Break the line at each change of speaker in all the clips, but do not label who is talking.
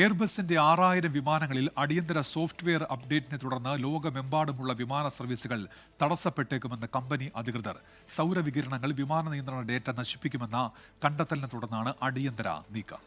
എയർബസിന്റെ ആറായിരം വിമാനങ്ങളിൽ അടിയന്തര സോഫ്റ്റ്വെയർ അപ്ഡേറ്റിനെ തുടർന്ന് ലോകമെമ്പാടുമുള്ള വിമാന സർവീസുകൾ തടസ്സപ്പെട്ടേക്കുമെന്ന് കമ്പനി അധികൃതർ. സൗരവികിരണങ്ങൾ വിമാന നിയന്ത്രണ ഡേറ്റ നശിപ്പിക്കുമെന്ന കണ്ടെത്തലിനെ തുടർന്നാണ് അടിയന്തര നീക്കം.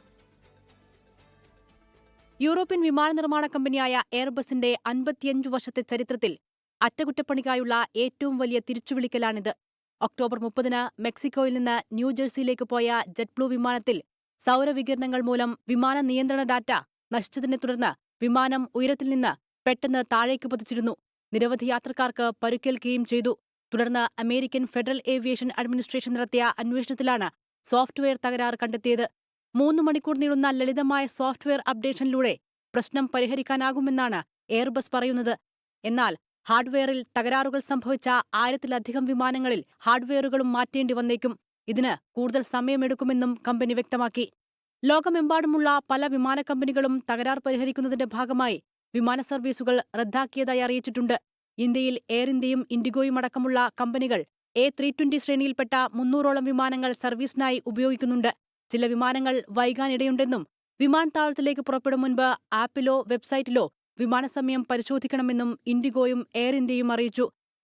യൂറോപ്യൻ വിമാന നിർമ്മാണ കമ്പനിയായ എയർബസിന്റെ അൻപത്തിയഞ്ചു വർഷത്തെ ചരിത്രത്തിൽ അറ്റകുറ്റപ്പണിക്കായുള്ള ഏറ്റവും വലിയ തിരിച്ചുവിളിക്കലാണിത്. ഒക്ടോബർ മുപ്പതിന് മെക്സിക്കോയിൽ നിന്ന് ന്യൂജേഴ്സിയിലേക്ക് പോയ ജെറ്റ് ബ്ലൂ വിമാനത്തിൽ സൗരവികിരണങ്ങൾ മൂലം വിമാന നിയന്ത്രണ ഡാറ്റ നശിച്ചതിനെ തുടർന്ന് വിമാനം ഉയരത്തിൽ നിന്ന് പെട്ടെന്ന് താഴേക്ക് പതിച്ചിരുന്നു. നിരവധി യാത്രക്കാർക്ക് പരുക്കേൽക്കുകയും ചെയ്തു. തുടർന്ന് അമേരിക്കൻ ഫെഡറൽ ഏവിയേഷൻ അഡ്മിനിസ്ട്രേഷൻ നടത്തിയ അന്വേഷണത്തിലാണ് സോഫ്റ്റ്വെയർ തകരാർ കണ്ടെത്തിയത്. മൂന്ന് മണിക്കൂർ നീളുന്ന ലളിതമായ സോഫ്റ്റ്വെയർ അപ്ഡേഷനിലൂടെ പ്രശ്നം പരിഹരിക്കാനാകുമെന്നാണ് എയർബസ് പറയുന്നത്. എന്നാൽ ഹാർഡ്വെയറിൽ തകരാറുകൾ സംഭവിച്ച ആയിരത്തിലധികം വിമാനങ്ങളിൽ ഹാർഡ്വെയറുകളും മാറ്റേണ്ടി വന്നേക്കും. ഇതിന് കൂടുതൽ സമയമെടുക്കുമെന്നും കമ്പനി വ്യക്തമാക്കി. ലോകമെമ്പാടുമുള്ള പല വിമാന കമ്പനികളും തകരാർ പരിഹരിക്കുന്നതിന്റെ ഭാഗമായി വിമാന സർവീസുകൾ റദ്ദാക്കിയതായി അറിയിച്ചിട്ടുണ്ട്. ഇന്ത്യയിൽ എയർ ഇന്ത്യയും ഇൻഡിഗോയും അടക്കമുള്ള കമ്പനികൾ എ ത്രീ ട്വന്റി ശ്രേണിയിൽപ്പെട്ട മുന്നൂറോളം വിമാനങ്ങൾ സർവീസിനായി ഉപയോഗിക്കുന്നുണ്ട്. ചില വിമാനങ്ങൾ വൈകാനിടയുണ്ടെന്നും വിമാനത്താവളത്തിലേക്ക് പുറപ്പെടും മുൻപ് ആപ്പിലോ വെബ്സൈറ്റിലോ വിമാനസമയം പരിശോധിക്കണമെന്നും ഇൻഡിഗോയും എയർ ഇന്ത്യയും അറിയിച്ചു.